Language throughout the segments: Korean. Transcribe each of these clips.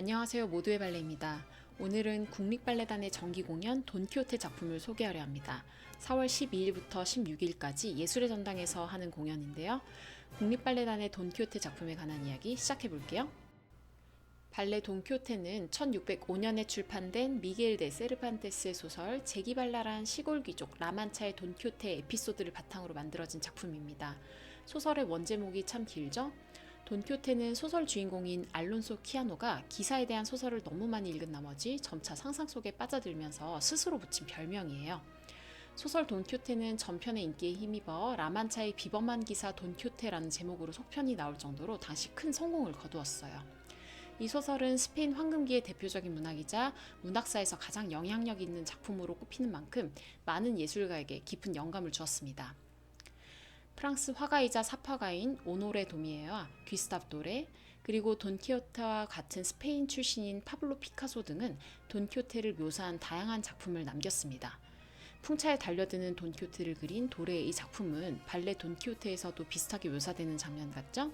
안녕하세요. 모두의 발레입니다. 오늘은 국립발레단의 정기 공연 돈키호테 작품을 소개하려 합니다. 4월 12일부터 16일까지 예술의 전당에서 하는 공연인데요. 국립발레단의 돈키호테 작품에 관한 이야기 시작해 볼게요. 발레 돈키호테는 1605년에 출판된 미겔 데 세르판테스의 소설 제기발랄한 시골 귀족 라만차의 돈키호테 에피소드를 바탕으로 만들어진 작품입니다. 소설의 원제목이 참 길죠? 돈키호테는 소설 주인공인 알론소 키아노가 기사에 대한 소설을 너무 많이 읽은 나머지 점차 상상 속에 빠져들면서 스스로 붙인 별명이에요. 소설 돈키호테는 전편의 인기에 힘입어 라만차의 비범한 기사 돈키호테라는 제목으로 속편이 나올 정도로 당시 큰 성공을 거두었어요. 이 소설은 스페인 황금기의 대표적인 문학이자 문학사에서 가장 영향력 있는 작품으로 꼽히는 만큼 많은 예술가에게 깊은 영감을 주었습니다. 프랑스 화가이자 사파가인 오노레 도미에와 귀스탑 도레 그리고 돈키호테와 같은 스페인 출신인 파블로 피카소 등은 돈키호테를 묘사한 다양한 작품을 남겼습니다. 풍차에 달려드는 돈키호테를 그린 도레의 이 작품은 발레 돈키호테에서도 비슷하게 묘사되는 장면 같죠?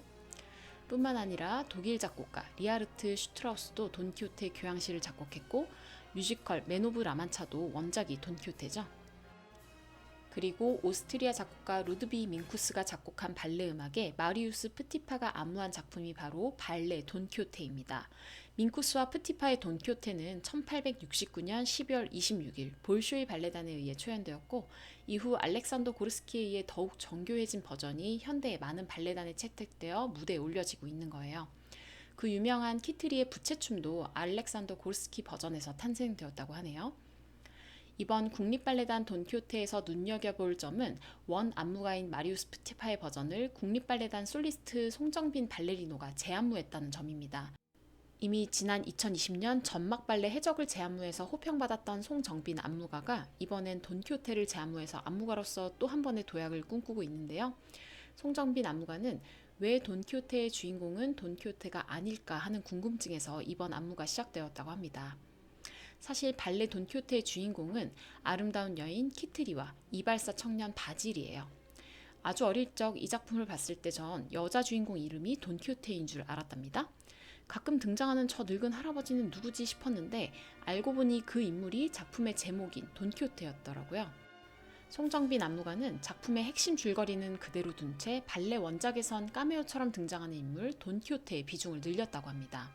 뿐만 아니라 독일 작곡가 리하르트 슈트라우스도 돈키호테 교향시를 작곡했고 뮤지컬 맨 오브 라만차도 원작이 돈키호테죠. 그리고 오스트리아 작곡가 루드비 민쿠스가 작곡한 발레 음악에 마리우스 프티파가 안무한 작품이 바로 발레 돈키호테입니다. 민쿠스와 프티파의 돈키호테는 1869년 12월 26일 볼쇼이 발레단에 의해 초연되었고 이후 알렉산더 고르스키에 의해 더욱 정교해진 버전이 현대의 많은 발레단에 채택되어 무대에 올려지고 있는 거예요. 그 유명한 키트리의 부채춤도 알렉산더 고르스키 버전에서 탄생되었다고 하네요. 이번 국립발레단 돈키호테에서 눈여겨볼 점은 원 안무가인 마리우스 프티파의 버전을 국립발레단 솔리스트 송정빈 발레리노가 재안무했다는 점입니다. 이미 지난 2020년 전막발레 해적을 재안무해서 호평받았던 송정빈 안무가가 이번엔 돈키호테를 재안무해서 안무가로서 또 한 번의 도약을 꿈꾸고 있는데요. 송정빈 안무가는 왜 돈키호테의 주인공은 돈키호테가 아닐까 하는 궁금증에서 이번 안무가 시작되었다고 합니다. 사실 발레 돈키호테의 주인공은 아름다운 여인 키트리와 이발사 청년 바질이에요. 아주 어릴 적 이 작품을 봤을 때 전 여자 주인공 이름이 돈키호테인 줄 알았답니다. 가끔 등장하는 저 늙은 할아버지는 누구지 싶었는데 알고 보니 그 인물이 작품의 제목인 돈키호테였더라고요. 송정빈 안무가는 작품의 핵심 줄거리는 그대로 둔 채 발레 원작에선 까메오처럼 등장하는 인물 돈키호테의 비중을 늘렸다고 합니다.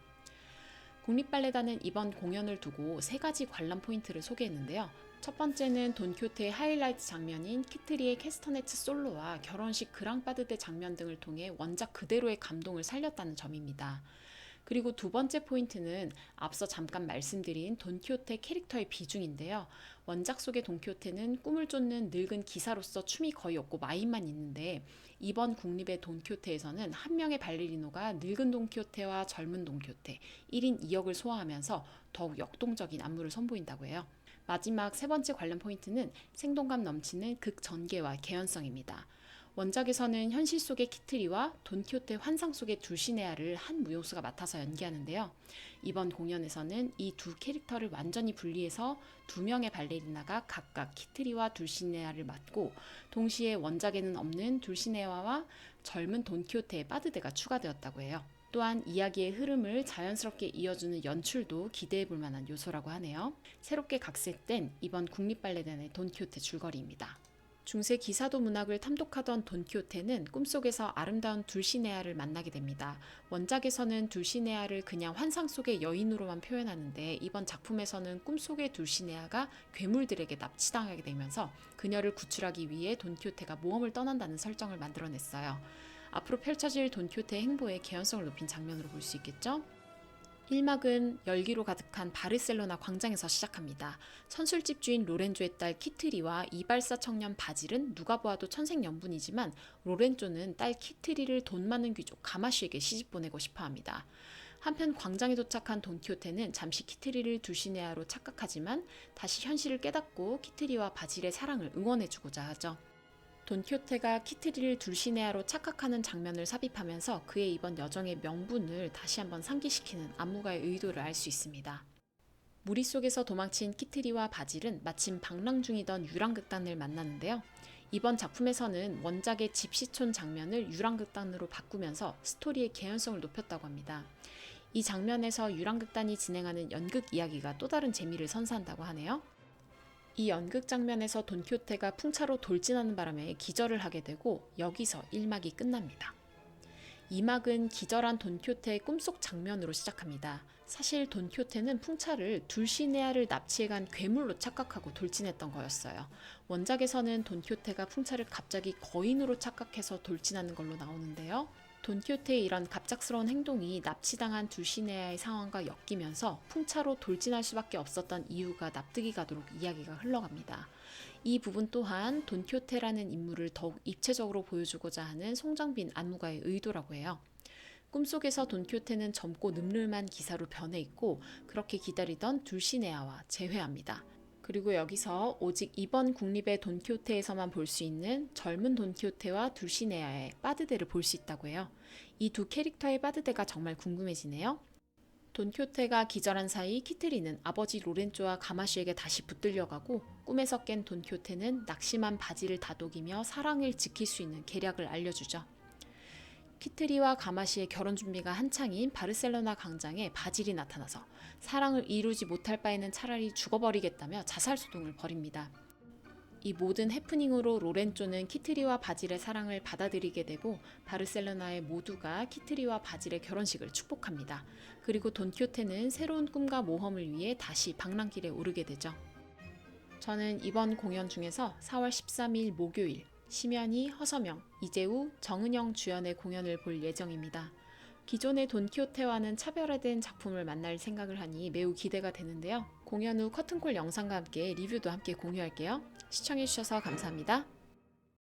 국립발레단은 이번 공연을 두고 세 가지 관람 포인트를 소개했는데요. 첫 번째는 돈키호테의 하이라이트 장면인 키트리의 캐스터네츠 솔로와 결혼식 그랑빠드대 장면 등을 통해 원작 그대로의 감동을 살렸다는 점입니다. 그리고 두 번째 포인트는 앞서 잠깐 말씀드린 돈키호테 캐릭터의 비중인데요. 원작 속의 돈키호테는 꿈을 쫓는 늙은 기사로서 춤이 거의 없고 마인만 있는데 이번 국립의 돈키호테에서는 한 명의 발레리노가 늙은 돈키호테와 젊은 돈키호테 1인 2역을 소화하면서 더욱 역동적인 안무를 선보인다고 해요. 마지막 세 번째 관련 포인트는 생동감 넘치는 극 전개와 개연성입니다. 원작에서는 현실 속의 키트리와 돈키호테 환상 속의 둘시네아를 한 무용수가 맡아서 연기하는데요. 이번 공연에서는 이 두 캐릭터를 완전히 분리해서 두 명의 발레리나가 각각 키트리와 둘시네아를 맡고 동시에 원작에는 없는 둘시네아와 젊은 돈키호테의 빠드대가 추가되었다고 해요. 또한 이야기의 흐름을 자연스럽게 이어주는 연출도 기대해 볼 만한 요소라고 하네요. 새롭게 각색된 이번 국립발레단의 돈키호테 줄거리입니다. 중세 기사도 문학을 탐독하던 돈키호테는 꿈속에서 아름다운 둘시네아를 만나게 됩니다. 원작에서는 둘시네아를 그냥 환상 속의 여인으로만 표현하는데 이번 작품에서는 꿈속의 둘시네아가 괴물들에게 납치당하게 되면서 그녀를 구출하기 위해 돈키호테가 모험을 떠난다는 설정을 만들어냈어요. 앞으로 펼쳐질 돈키호테의 행보에 개연성을 높인 장면으로 볼 수 있겠죠? 1막은 열기로 가득한 바르셀로나 광장에서 시작합니다. 선술집 주인 로렌조의 딸 키트리와 이발사 청년 바질은 누가 보아도 천생연분이지만 로렌조는 딸 키트리를 돈 많은 귀족 가마쉬에게 시집 보내고 싶어 합니다. 한편 광장에 도착한 돈키호테는 잠시 키트리를 두시네아로 착각하지만 다시 현실을 깨닫고 키트리와 바질의 사랑을 응원해주고자 하죠. 돈키호테가 키트리를 둘시네아로 착각하는 장면을 삽입하면서 그의 이번 여정의 명분을 다시 한번 상기시키는 안무가의 의도를 알 수 있습니다. 무리 속에서 도망친 키트리와 바질은 마침 방랑 중이던 유랑극단을 만나는데요. 이번 작품에서는 원작의 집시촌 장면을 유랑극단으로 바꾸면서 스토리의 개연성을 높였다고 합니다. 이 장면에서 유랑극단이 진행하는 연극 이야기가 또 다른 재미를 선사한다고 하네요. 이 연극 장면에서 돈키호테가 풍차로 돌진하는 바람에 기절을 하게 되고 여기서 1막이 끝납니다. 2막은 기절한 돈키호테의 꿈속 장면으로 시작합니다. 사실 돈키호테는 풍차를 둘시네아를 납치해간 괴물로 착각하고 돌진했던 거였어요. 원작에서는 돈키호테가 풍차를 갑자기 거인으로 착각해서 돌진하는 걸로 나오는데요. 돈키호테의 이런 갑작스러운 행동이 납치당한 둘시네아의 상황과 엮이면서 풍차로 돌진할 수밖에 없었던 이유가 납득이 가도록 이야기가 흘러갑니다. 이 부분 또한 돈키호테라는 인물을 더욱 입체적으로 보여주고자 하는 송정빈 안무가의 의도라고 해요. 꿈속에서 돈키호테는 젊고 늠름한 기사로 변해 있고 그렇게 기다리던 둘시네아와 재회합니다. 그리고 여기서 오직 이번 국립의 돈키호테에서만 볼 수 있는 젊은 돈키호테와 둘시네아의 빠드데를 볼 수 있다고 해요. 이 두 캐릭터의 빠드데가 정말 궁금해지네요. 돈키호테가 기절한 사이 키트리는 아버지 로렌조와 가마시에게 다시 붙들려가고 꿈에서 깬 돈키호테는 낙심한 바지를 다독이며 사랑을 지킬 수 있는 계략을 알려주죠. 키트리와 가마시의 결혼 준비가 한창인 바르셀로나 광장에 바질이 나타나서 사랑을 이루지 못할 바에는 차라리 죽어버리겠다며 자살 소동을 벌입니다. 이 모든 해프닝으로 로렌조는 키트리와 바질의 사랑을 받아들이게 되고 바르셀로나의 모두가 키트리와 바질의 결혼식을 축복합니다. 그리고 돈키호테는 새로운 꿈과 모험을 위해 다시 방랑길에 오르게 되죠. 저는 이번 공연 중에서 4월 13일 목요일 심연이, 허서명, 이재우, 정은영 주연의 공연을 볼 예정입니다. 기존의 돈키호테와는 차별화된 작품을 만날 생각을 하니 매우 기대가 되는데요. 공연 후 커튼콜 영상과 함께 리뷰도 함께 공유할게요. 시청해주셔서 감사합니다.